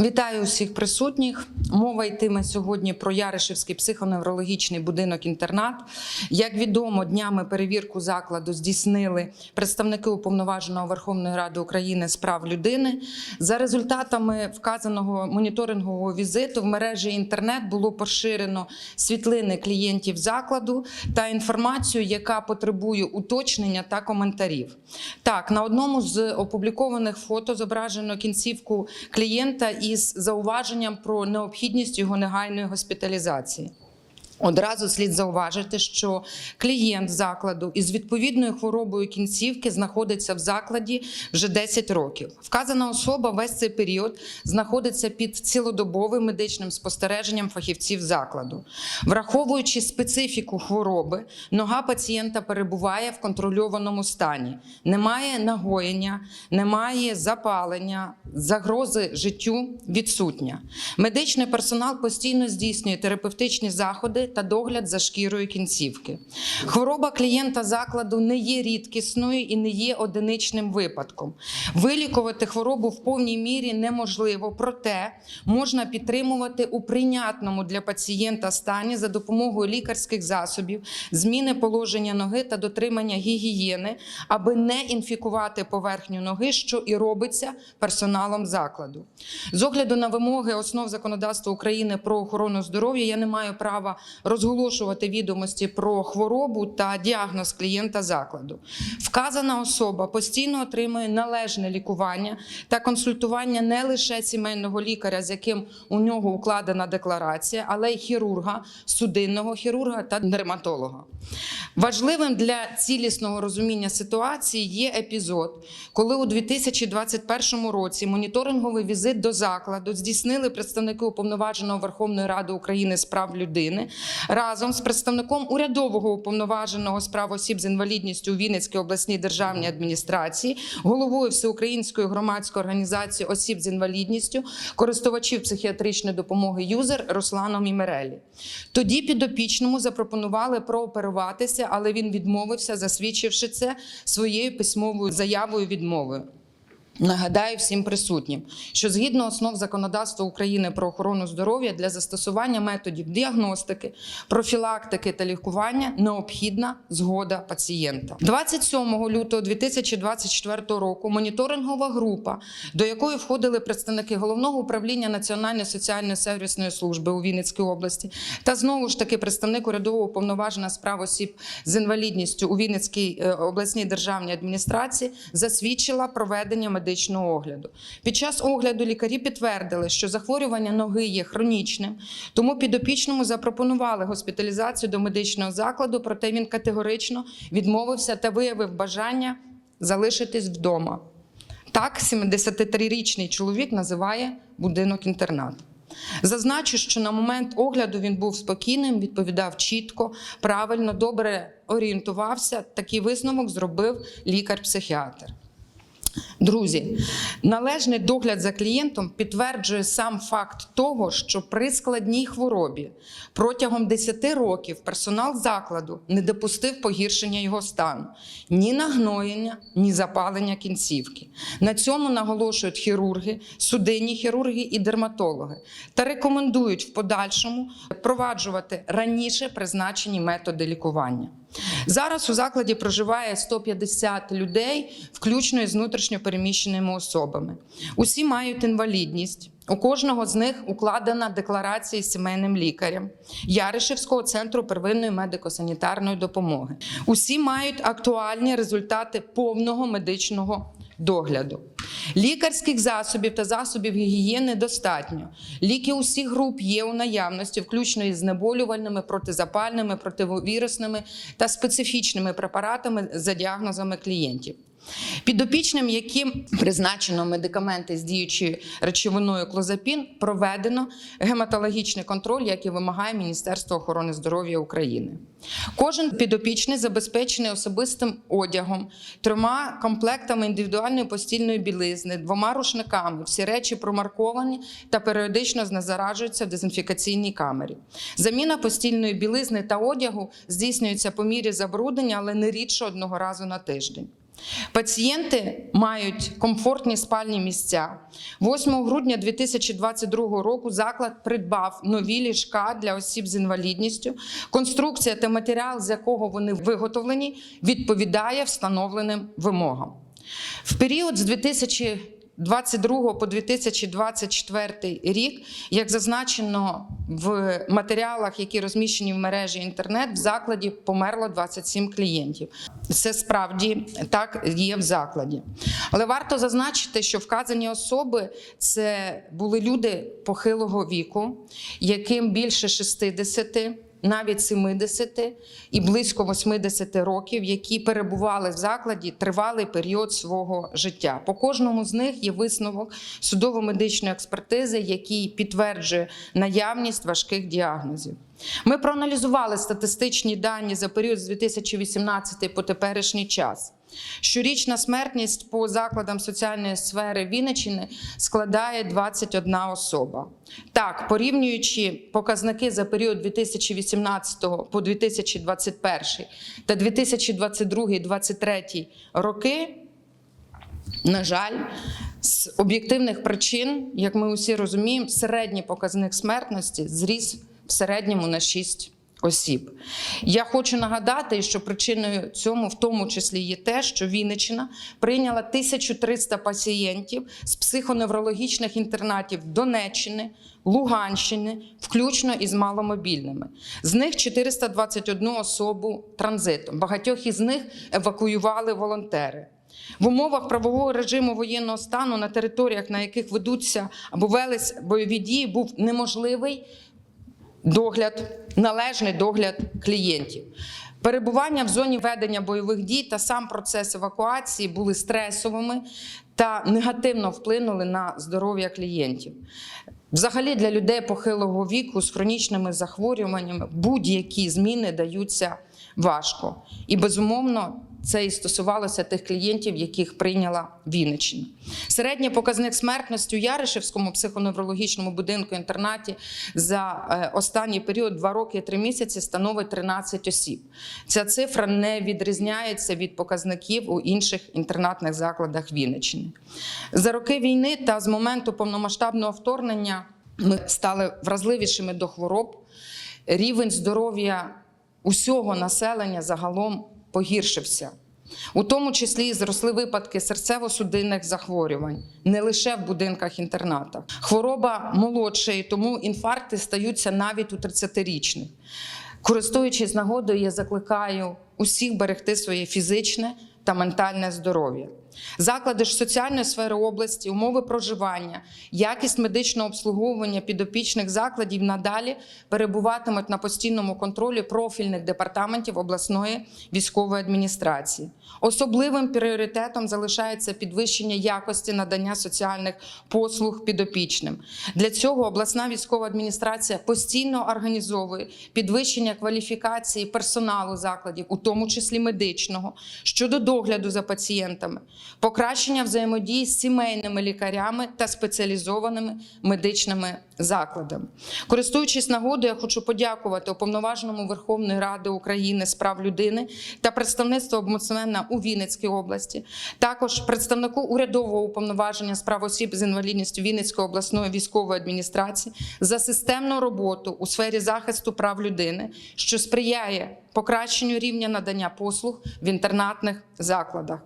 Вітаю усіх присутніх. Мова йтиме сьогодні про Яришевський психоневрологічний будинок-інтернат. Як відомо, днями перевірку закладу здійснили представники уповноваженого Верховної Ради України з прав людини. За результатами вказаного моніторингового візиту в мережі інтернет було поширено світлини клієнтів закладу та інформацію, яка потребує уточнення та коментарів. Так, на одному з опублікованих фото зображено кінцівку клієнта із зауваженням про необхідність його негайної госпіталізації. Одразу слід зауважити, що клієнт закладу із відповідною хворобою кінцівки знаходиться в закладі вже 10 років. Вказана особа весь цей період знаходиться під цілодобовим медичним спостереженням фахівців закладу. Враховуючи специфіку хвороби, нога пацієнта перебуває в контрольованому стані. Немає нагоєння, немає запалення, загрози життю відсутня. Медичний персонал постійно здійснює терапевтичні заходи та догляд за шкірою кінцівки. Хвороба клієнта закладу не є рідкісною і не є одиничним випадком. Вилікувати хворобу в повній мірі неможливо, проте можна підтримувати у прийнятному для пацієнта стані за допомогою лікарських засобів, зміни положення ноги та дотримання гігієни, аби не інфікувати поверхню ноги, що і робиться персоналом закладу. З огляду на вимоги основ законодавства України про охорону здоров'я я не маю права розголошувати відомості про хворобу та діагноз клієнта закладу. Вказана особа постійно отримує належне лікування та консультування не лише сімейного лікаря, з яким у нього укладена декларація, але й хірурга, судинного хірурга та дерматолога. Важливим для цілісного розуміння ситуації є епізод, коли у 2021 році моніторинговий візит до закладу здійснили представники уповноваженого Верховної Ради України з прав людини разом з представником урядового уповноваженого з прав осіб з інвалідністю у Вінницькій обласній державній адміністрації, головою Всеукраїнської громадської організації осіб з інвалідністю, користувачів психіатричної допомоги юзер Русланом Імерелі. Тоді підопічному запропонували прооперуватися, але він відмовився, засвідчивши це своєю письмовою заявою відмовою. Нагадаю всім присутнім, що згідно основ законодавства України про охорону здоров'я для застосування методів діагностики, профілактики та лікування необхідна згода пацієнта. 27 лютого 2024 року моніторингова група, до якої входили представники головного управління Національної соціальної сервісної служби у Вінницькій області, та знову ж таки представник урядового уповноважена з прав осіб з інвалідністю у Вінницькій е, обласній державній адміністрації, засвідчила проведення медичного огляду. Під час огляду лікарі підтвердили, що захворювання ноги є хронічним, тому підопічному запропонували госпіталізацію до медичного закладу, проте він категорично відмовився та виявив бажання залишитись вдома. Так, 73-річний чоловік називає будинок-інтернат. Зазначу, що на момент огляду він був спокійним, відповідав чітко, правильно, добре орієнтувався. Такий висновок зробив лікар-психіатр. Друзі, належний догляд за клієнтом підтверджує сам факт того, що при складній хворобі протягом 10 років персонал закладу не допустив погіршення його стану, ні нагноєння, ні запалення кінцівки. На цьому наголошують хірурги, судинні хірурги і дерматологи та рекомендують в подальшому впроваджувати раніше призначені методи лікування. Зараз у закладі проживає 150 людей, включно із внутрішньопереміщеними особами. Усі мають інвалідність. У кожного з них укладена декларація з сімейним лікарем Яришевського центру первинної медико-санітарної допомоги. Усі мають актуальні результати повного медичного догляду. Лікарських засобів та засобів гігієни достатньо. Ліки усіх груп є у наявності, включно із знеболювальними, протизапальними, противовірусними та специфічними препаратами за діагнозами клієнтів. Підопічним, яким призначено медикаменти з діючою речовиною клозапін, проведено гематологічний контроль, який вимагає Міністерство охорони здоров'я України. Кожен підопічний забезпечений особистим одягом, трьома комплектами індивідуальної постільної білизни, двома рушниками. Всі речі промарковані та періодично знезаражуються в дезінфікаційній камері. Заміна постільної білизни та одягу здійснюється по мірі забруднення, але не рідше одного разу на тиждень. Пацієнти мають комфортні спальні місця. 8 грудня 2022 року заклад придбав нові ліжка для осіб з інвалідністю. Конструкція та матеріал, з якого вони виготовлені, відповідає встановленим вимогам. В період з 2022 по 2024 рік, як зазначено в матеріалах, які розміщені в мережі інтернет, в закладі померло 27 клієнтів. Це справді так є в закладі. Але варто зазначити, що вказані особи це були люди похилого віку, яким більше 60 навіть 70 і близько 80 років, які перебували в закладі тривалий період свого життя. По кожному з них є висновок судово-медичної експертизи, який підтверджує наявність важких діагнозів. Ми проаналізували статистичні дані за період з 2018 по теперішній час. Щорічна смертність по закладам соціальної сфери Вінниччини складає 21 особа. Так, порівнюючи показники за період 2018 по 2021 та 2022-2023 роки, на жаль, з об'єктивних причин, як ми усі розуміємо, середній показник смертності зріс в середньому на 6 осіб. Я хочу нагадати, що причиною цьому в тому числі є те, що Вінниччина прийняла 1300 пацієнтів з психоневрологічних інтернатів Донеччини, Луганщини, включно із маломобільними. З них 421 особу транзитом. Багатьох із них евакуювали волонтери. В умовах правового режиму воєнного стану на територіях, на яких ведуться або велись бойові дії, був неможливий догляд, належний догляд клієнтів. Перебування в зоні ведення бойових дій та сам процес евакуації були стресовими та негативно вплинули на здоров'я клієнтів. Взагалі для людей похилого віку з хронічними захворюваннями будь-які зміни даються важко. І безумовно це і стосувалося тих клієнтів, яких прийняла Вінниччина. Середній показник смертності у Яришевському психоневрологічному будинку інтернаті за е, останній період 2 роки і 3 місяці становить 13 осіб. Ця цифра не відрізняється від показників у інших інтернатних закладах Вінниччини. За роки війни та з моменту повномасштабного вторгнення ми стали вразливішими до хвороб. Рівень здоров'я усього населення загалом погіршився. У тому числі і зросли випадки серцево-судинних захворювань не лише в будинках інтернатах. Хвороба молодшої, тому інфаркти стаються навіть у 30-річних. Користуючись нагодою, я закликаю усіх берегти своє фізичне та ментальне здоров'я. Заклади ж соціальної сфери області, умови проживання, якість медичного обслуговування підопічних закладів надалі перебуватимуть на постійному контролі профільних департаментів обласної військової адміністрації. Особливим пріоритетом залишається підвищення якості надання соціальних послуг підопічним. Для цього обласна військова адміністрація постійно організовує підвищення кваліфікації персоналу закладів, у тому числі медичного, щодо догляду за пацієнтами покращення взаємодії з сімейними лікарями та спеціалізованими медичними закладами. Користуючись нагодою, я хочу подякувати уповноваженому Верховної Ради України з прав людини та представництву омбудсмена у Вінницькій області, також представнику урядового уповноваження з прав осіб з інвалідністю Вінницької обласної військової адміністрації за системну роботу у сфері захисту прав людини, що сприяє покращенню рівня надання послуг в інтернатних закладах.